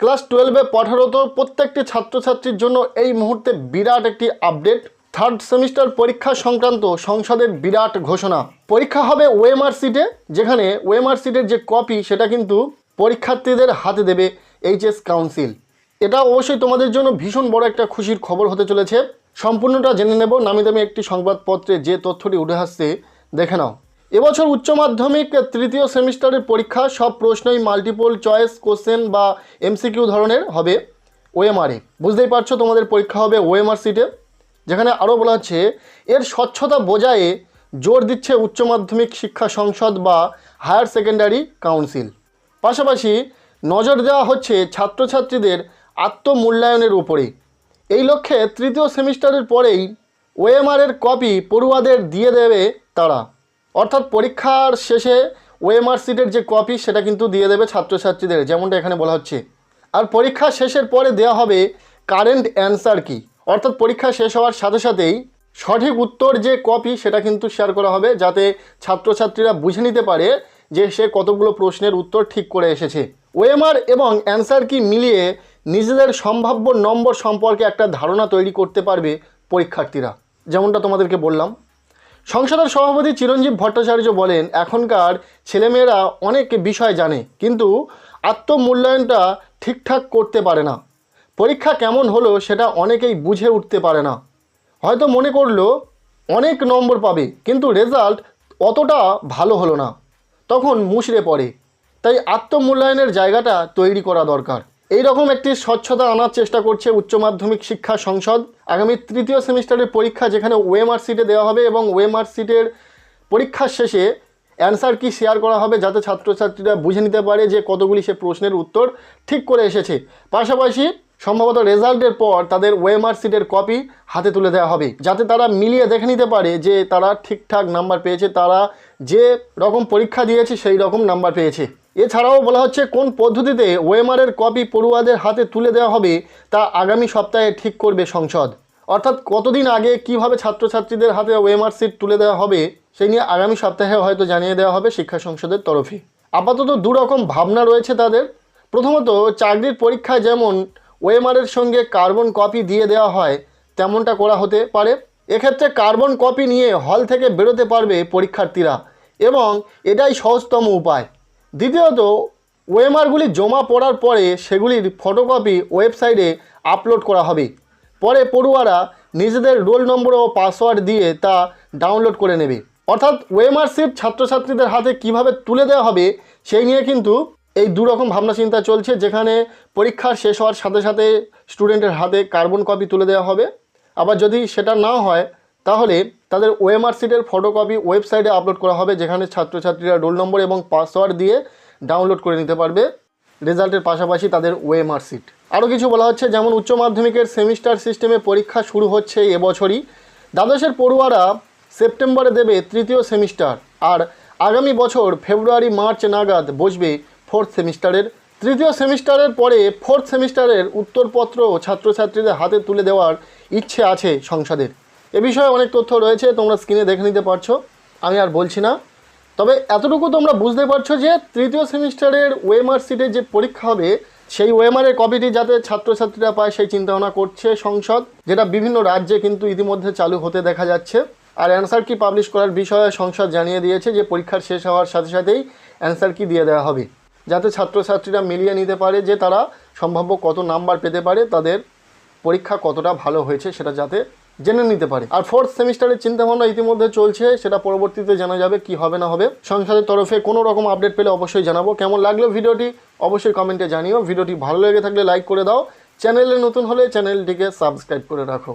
Class টুয়েলভে পঠারত প্রত্যেকটি ছাত্রছাত্রীর জন্য এই মুহূর্তে বিরাট একটি আপডেট। থার্ড সেমিস্টার পরীক্ষা সংক্রান্ত সংসদের বিরাট ঘোষণা। পরীক্ষা হবে ওএমআর সিটে যেখানে ওএমআর সিটের যে কপি সেটা কিন্তু পরীক্ষার্থীদের হাতে দেবে এইচএস কাউন্সিল এটা অবশ্যই তোমাদের জন্য ভীষণ বড় একটা খুশির খবর হতে চলেছে। সম্পূর্ণটা জেনে নেব। নামি দামি একটি সংবাদপত্রে যে তথ্যটি উঠে আসছে, দেখে নাও। এবছর উচ্চ মাধ্যমিক তৃতীয় সেমিস্টারের পরীক্ষা, সব প্রশ্নই মাল্টিপল চয়েস কোশ্চেন বা এমসিকিউ ধরনের হবে ওএমআরে বুঝতেই পারছ তোমাদের পরীক্ষা হবে ওএমআর সিটে যেখানে আরও বলা হচ্ছে, এর স্বচ্ছতা বজায়ে জোর দিচ্ছে উচ্চ মাধ্যমিক শিক্ষা সংসদ বা হায়ার সেকেন্ডারি কাউন্সিল। পাশাপাশি নজর দেওয়া হচ্ছে ছাত্রছাত্রীদের আত্মমূল্যায়নের উপরে। এই লক্ষ্যে তৃতীয় সেমিস্টারের পরেই ওএমআরের কপি পড়ুয়াদের দিয়ে দেবে তারা। অর্থাৎ পরীক্ষার শেষে ওএমআর সিটের যে কপি সেটা কিন্তু দিয়ে দেবে ছাত্রছাত্রীদের, যেমনটা এখানে বলা হচ্ছে। আর পরীক্ষা শেষের পরে দেওয়া হবে কারেন্ট অ্যান্সার কি। অর্থাৎ পরীক্ষা শেষ হওয়ার সাথে সাথেই সঠিক উত্তর যে কপি সেটা কিন্তু শেয়ার করা হবে, যাতে ছাত্রছাত্রীরা বুঝে নিতে পারে যে সে কতগুলো প্রশ্নের উত্তর ঠিক করে এসেছে। ওএমআর এবং অ্যান্সার কি মিলিয়ে নিজেদের সম্ভাব্য নম্বর সম্পর্কে একটা ধারণা তৈরি করতে পারবে পরীক্ষার্থীরা। যেমনটা তোমাদেরকে বললাম। সংসদের সভাপতি চিরঞ্জীব ভট্টাচার্য বলেন, এখনকার ছেলেমেয়েরা অনেক বিষয় জানে, কিন্তু আত্মমূল্যায়নটা ঠিকঠাক করতে পারে না। পরীক্ষা কেমন হলো সেটা অনেকেই বুঝে উঠতে পারে না। হয়তো মনে করল, অনেক নম্বর পাবে, কিন্তু রেজাল্ট অতটা ভালো হলো না। তখন মুষড়ে পড়ে। তাই আত্মমূল্যায়নের জায়গাটা তৈরি করা দরকার। এই রকম একটি স্বচ্ছতা আনার চেষ্টা করছে উচ্চ মাধ্যমিক শিক্ষা সংসদ। আগামী তৃতীয় সেমিস্টারের পরীক্ষা যেখানে ওএমআর সিটে দেওয়া হবে এবং ওএমআর সিটের পরীক্ষার শেষে অ্যান্সার কি শেয়ার করা হবে যাতে ছাত্রছাত্রীরা বুঝে নিতে পারে যে কতগুলি সে প্রশ্নের উত্তর ঠিক করে এসেছে। পাশাপাশি সম্ভবত রেজাল্টের পর তাদের ওএমআর সিটের কপি হাতে তুলে দেওয়া হবে, যাতে তারা মিলিয়ে দেখে নিতে পারে যে তারা ঠিকঠাক নাম্বার পেয়েছে, তারা যে রকম পরীক্ষা দিয়েছে সেই রকম নাম্বার পেয়েছে। এছাড়াও বলা হচ্ছে, কোন পদ্ধতিতে ওএমআরের কপি পড়ুয়াদের হাতে তুলে দেওয়া হবে তা আগামী সপ্তাহে ঠিক করবে সংসদ। অর্থাৎ কতদিন আগে কীভাবে ছাত্রছাত্রীদের হাতে ওএমআর সিট তুলে দেওয়া হবে, সেই নিয়ে আগামী সপ্তাহে হয়তো জানিয়ে দেওয়া হবে শিক্ষা সংসদের তরফে। আপাতত দু রকম ভাবনা রয়েছে তাদের। প্রথমত, চাকরির পরীক্ষায় যেমন ওএমআরের সঙ্গে কার্বন কপি দিয়ে দেওয়া হয়, তেমনটা করা হতে পারে। এক্ষেত্রে কার্বন কপি নিয়ে হল থেকে বেরোতে পারবে পরীক্ষার্থীরা এবং এটাই সহজতম উপায়। দ্বিতীয়ত ওএমআরগুলি জমা পড়ার পরে সেগুলির ফটোকপি ওয়েবসাইটে আপলোড করা হবে। পরে পড়ুয়ারা নিজেদের রোল নম্বর ও পাসওয়ার্ড দিয়ে তা ডাউনলোড করে নেবে। অর্থাৎ ওএমআর সিট ছাত্রছাত্রীদের হাতে কীভাবে তুলে দেওয়া হবে, সেই নিয়ে কিন্তু এই দু রকম ভাবনা চিন্তা চলছে, যেখানে পরীক্ষার শেষ হওয়ার সাথে সাথে স্টুডেন্টের হাতে কার্বন কপি তুলে দেওয়া হবে। আবার যদি সেটা না হয় তাহলে তাদের ওএমআর সিটের ফটোকপি ওয়েবসাইটে আপলোড করা হবে, যেখানে ছাত্রছাত্রীরা রোল নম্বর এবং পাসওয়ার্ড দিয়ে ডাউনলোড করে নিতে পারবে। রেজাল্টের পাশাপাশি তাদের ওএমআর সিট আরও কিছু বলা হচ্ছে, যেমন উচ্চ মাধ্যমিকের সেমিস্টার সিস্টেমে পরীক্ষা শুরু হচ্ছে এবছরই দ্বাদশের পড়ুয়ারা সেপ্টেম্বরে দেবে তৃতীয় সেমিস্টার আর আগামী বছর ফেব্রুয়ারি, মার্চ নাগাদ বসবে ফোর্থ সেমিস্টারের তৃতীয় সেমিস্টারের পরে ফোর্থ সেমিস্টারের উত্তরপত্র ছাত্রছাত্রীদের হাতে তুলে দেওয়ার ইচ্ছে আছে সংসদের। এ বিষয়ে অনেক তথ্য রয়েছে, তোমরা স্ক্রিনে দেখে নিতে পারছ, আমি আর বলছি না। তবে এতটুকু তোমরা বুঝতে পারছ যে, তৃতীয় সেমিস্টারের ওয়েমার সিটের যে পরীক্ষা হবে, সেই ওয়েমারের কপিটি যাতে ছাত্রছাত্রীরা পায় সেই চিন্তাভাবনা করছে সংসদ, যেটা বিভিন্ন রাজ্যে কিন্তু ইতিমধ্যে চালু হতে দেখা যাচ্ছে। আর অ্যান্সার কি পাবলিশ করার বিষয়ে সংসদ জানিয়ে দিয়েছে যে, পরীক্ষার শেষ হওয়ার সাথে সাথেই অ্যান্সার কি দিয়ে দেওয়া হবে। যাতে ছাত্রছাত্রীরা মিলিয়ে নিতে পারে যে, তারা সম্ভাব্য কত নাম্বার পেতে পারে, তাদের পরীক্ষা কতটা ভালো হয়েছে সেটা যাতে জেনে নিতে পারে। আর ফোর্থ সেমিস্টারের চিন্তা ভাবনা ইতিমধ্যে চলছে, সেটা পরবর্তীতে জানা যাবে কি হবে না হবে। সংসদের তরফে কোনো রকম আপডেট পেলে অবশ্যই জানাব। কেমন লাগল ভিডিওটি? অবশ্যই কমেন্টে জানিও। ভিডিওটি ভালো লেগে থাকলে লাইক করে দাও। চ্যানেলে নতুন হলে চ্যানেলটিকে সাবস্ক্রাইব করে রাখো।